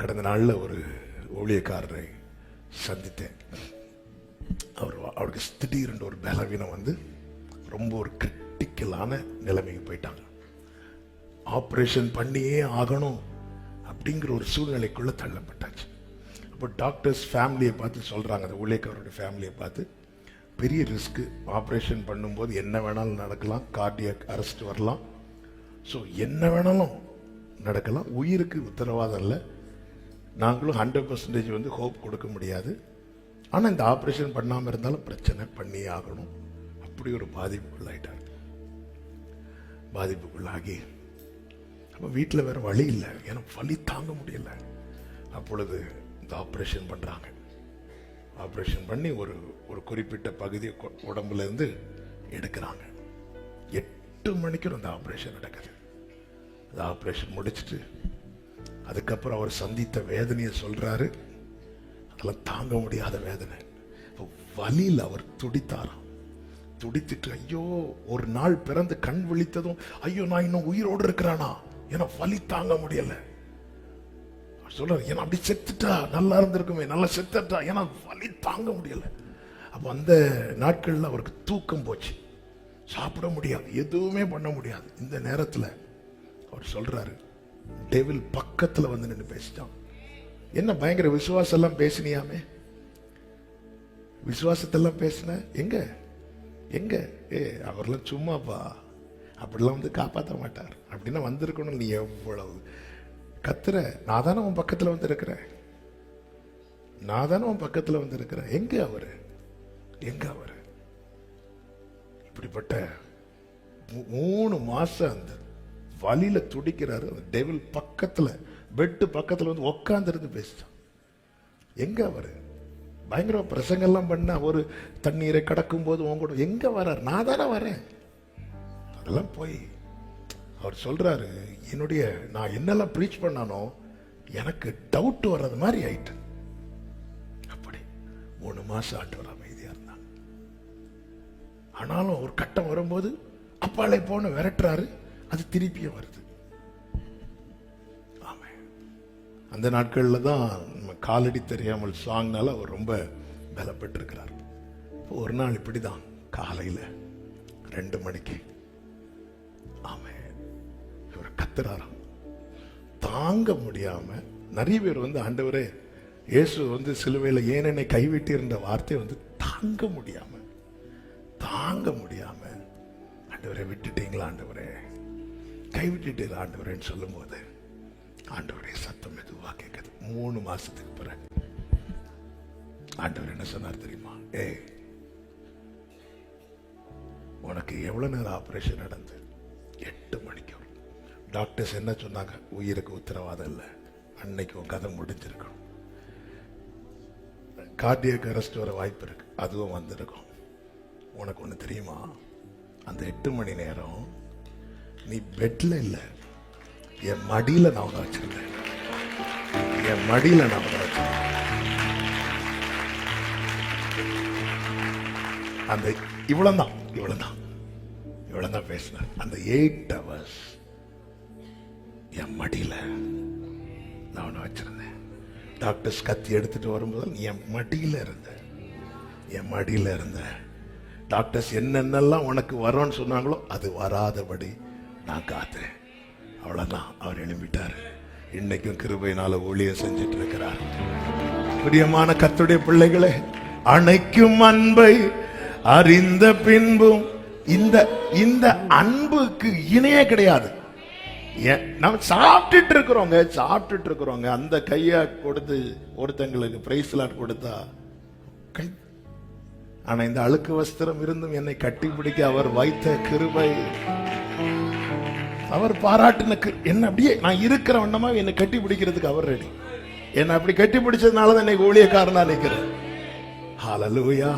கடந்த நாளில் ஒரு ஊழியக்காரரை சந்தித்தேன். அவர் அவருக்கு திடீர்னு ஒரு பலவீனம் வந்து ரொம்ப ஒரு கிரிட்டிக்கலான நிலைமைக்கு போயிட்டாங்க. ஆப்ரேஷன் பண்ணியே ஆகணும் அப்படிங்கிற ஒரு சூழ்நிலைக்குள்ளே தள்ளப்பட்டாச்சு. அப்போ டாக்டர்ஸ் ஃபேமிலியை பார்த்து சொல்கிறாங்க அந்த ஊழியக்காரருடைய ஃபேமிலியை பார்த்து பெரிய ரிஸ்க்கு ஆப்ரேஷன் பண்ணும்போது என்ன வேணாலும் நடக்கலாம் கார்டியக் அரெஸ்ட் வரலாம். ஸோ என்ன வேணாலும் நடக்கலாம். உயிருக்கு உத்தரவாதம் இல்லை. நாங்களும் ஹண்ட்ரட் பர்சன்டேஜ் வந்து ஹோப் கொடுக்க முடியாது. ஆனால் இந்த ஆப்ரேஷன் பண்ணாமல் இருந்தாலும் பிரச்சனை பண்ணியே ஆகணும். அப்படி ஒரு பாதிப்புக்குள்ளாயிட்டார். பாதிப்புக்குள்ளாகி அப்போ வீட்டில் வேறு வழி இல்லை. ஏன்னா வலி தாங்க முடியல. அப்பொழுது இந்த ஆப்ரேஷன் பண்ணுறாங்க ஆப்ரேஷன் பண்ணி ஒரு ஒரு குறிப்பிட்ட பகுதியை கொ- எடுக்கிறாங்க. எட்டு மணிக்கு அந்த ஆப்ரேஷன் நடக்குது. அந்த ஆப்ரேஷன் முடிச்சிட்டு அதுக்கப்புறம் அவர் சந்தித்த வேதனையை சொல்கிறாரு அதெல்லாம் தாங்க முடியாத வேதனை. இப்போ வலியில் அவர் துடித்தாராம். துடித்துட்டு ஐயோ ஒரு நாள் பிறந்து கண் விழித்ததும் ஐயோ நான் இன்னும் உயிரோடு இருக்கிறானா? ஏன்னா வலி தாங்க முடியலை. அவர் சொல்றாரு ஏன்னா அப்படி செத்துட்டா நல்லா இருந்திருக்குமே நல்லா செத்துட்டா ஏன்னா வலி தாங்க முடியலை. அப்போ அந்த நாட்களில் அவருக்கு தூக்கம் போச்சு. சாப்பிட முடியாது எதுவுமே பண்ண முடியாது. இந்த நேரத்தில் அவர் சொல்கிறாரு டெவில் பக்கத்துல வந்து நின்று பேசிட்டான். என்ன பயங்கர விசுவாசம் எல்லாம் பேசினியாமே? விசுவாசத்தெல்லாம் பேசின எங்க? எங்க? ஏ அவர்லாம் சும்மாப்பா அப்படிலாம் வந்து காப்பாற்ற மாட்டார். அப்படின்னா வந்திருக்கணும் நீ எவ்வளவு? கத்துற நான் தானே உன் பக்கத்துல வந்து இருக்கிறேன் நான் தானே உன் பக்கத்துல வந்து இருக்கிறேன் எங்க அவரு? எங்க அவரு? இப்படிப்பட்ட மூ- மூணு மாசம் அந்த வழியில் துடிக்கிறாரு. அந்த டெவில் பக்கத்துல பெட்டு பக்கத்துல வந்து உட்காந்துருந்து பேசிட்டான். எங்க அவரு? பயங்கர பிரசங்கெல்லாம் பண்ண ஒரு தண்ணீரை கடக்கும் போது உன் கூட எங்க வர்றார் நான் தானே வரேன். அதெல்லாம் போய் அவர் சொல்றாரு என்னுடைய நான் என்னெல்லாம் ப்ரீச் பண்ணானோ எனக்கு டவுட் வர்றது மாதிரி ஆயிட்டு. அப்படி மூணு மாசம் ஆண்டவர் அமைதியா இருந்தாங்க ஆனாலும் ஒரு கட்டம் வரும்போது அப்பாலே போன விரட்டுறாரு. அது திருப்பியும் வருது. ஆமாம் அந்த நாட்களில் தான் நம்ம காலடி தெரியாமல் சாங்னால அவர் ரொம்ப பலப்பட்டிருக்கிறார். இப்போ ஒரு நாள் இப்படிதான் காலையில ரெண்டு மணிக்கு. ஆமாம் இவர் கத்துறாராம். தாங்க முடியாம நிறைய பேர் வந்து ஆண்டவரே இயேசு வந்து சிலுவையில ஏன் என்னை கைவிட்டிருந்த வார்த்தை வந்து தாங்க முடியாம தாங்க முடியாம ஆண்டவரை விட்டுட்டீங்களா ஆண்டவரே? கைவிட்டுட்டு ஆண்டவரேன்னு சொல்லும்போது ஆண்டவரே சத்தம் எதுவாக கேட்குது. மூணு மாசத்துக்கு பிறகு. ஆண்டவர் என்ன சொன்னார் தெரியுமா? ஏ உனக்கு எவ்வளோ நேரம் ஆப்ரேஷன் நடந்து? எட்டு மணிக்கு டாக்டர்ஸ் என்ன சொன்னாங்க? உயிருக்கு உத்தரவாதம் இல்லை. அன்னைக்கு உன் கதை முடிஞ்சிருக்கும். கார்டியக் அரெஸ்ட் வர வாய்ப்பு இருக்கு. அதுவும் வந்திருக்கும். உனக்கு ஒன்று தெரியுமா? அந்த எட்டு மணி நேரம் நீ பெட்டில் இல்லை. என் மடியில் நான் உன்னை வச்சுருந்தேன் என் மடியில் நான் உன்னை வச்சிருந்தேன் அந்த இவ்வளவுதான் இவ்வளோ தான் பேசினேன் அந்த எயிட் ஹவர்ஸ் என் மடியில் நான் உன்னை வச்சுருந்தேன். டாக்டர்ஸ் கத்தி எடுத்துகிட்டு வரும்போது என் மடியில் இருந்த. என் மடியில் இருந்த. டாக்டர்ஸ் என்னென்னலாம் உனக்கு வரும்னு சொன்னாங்களோ அது வராதபடி நான் காத்தேன். அவ்வளோதான் அவர் எழுப்பிட்டார் இன்னைக்கும் கிருபையினால ஊழியம் செஞ்சுட்டு இருக்கிறார் பிரியமான கத்துடைய பிள்ளைகளே அணைக்கும் அன்பை அறிந்த பின்பும் இந்த இந்த அன்புக்கு இணையே கிடையாது. ஏன், நம்ம சாப்பிட்டுட்டு இருக்கிறோங்க சாப்பிட்டுட்டு இருக்கிறோங்க அந்த கையை கொடுத்து ஒருத்தங்களுக்கு பிரைஸ் லாட் கொடுத்தா ஆனால் ஆனா இந்த அழுக்கு வஸ்திரம் இருந்தும் என்னை கட்டி பிடிக்க அவர் வைத்த கிருபை அவர் பாராட்டுனுக்கு என்ன அப்படியே நான் இருக்கிற வண்ணமா என்னை கட்டி பிடிக்கிறதுக்கு அவர் ரெடி என்னை அப்படி கட்டி பிடிச்சதுனால தான் இன்னைக்கு ஊழியக்காரனா நிக்கிறேன். ஹாலலூயா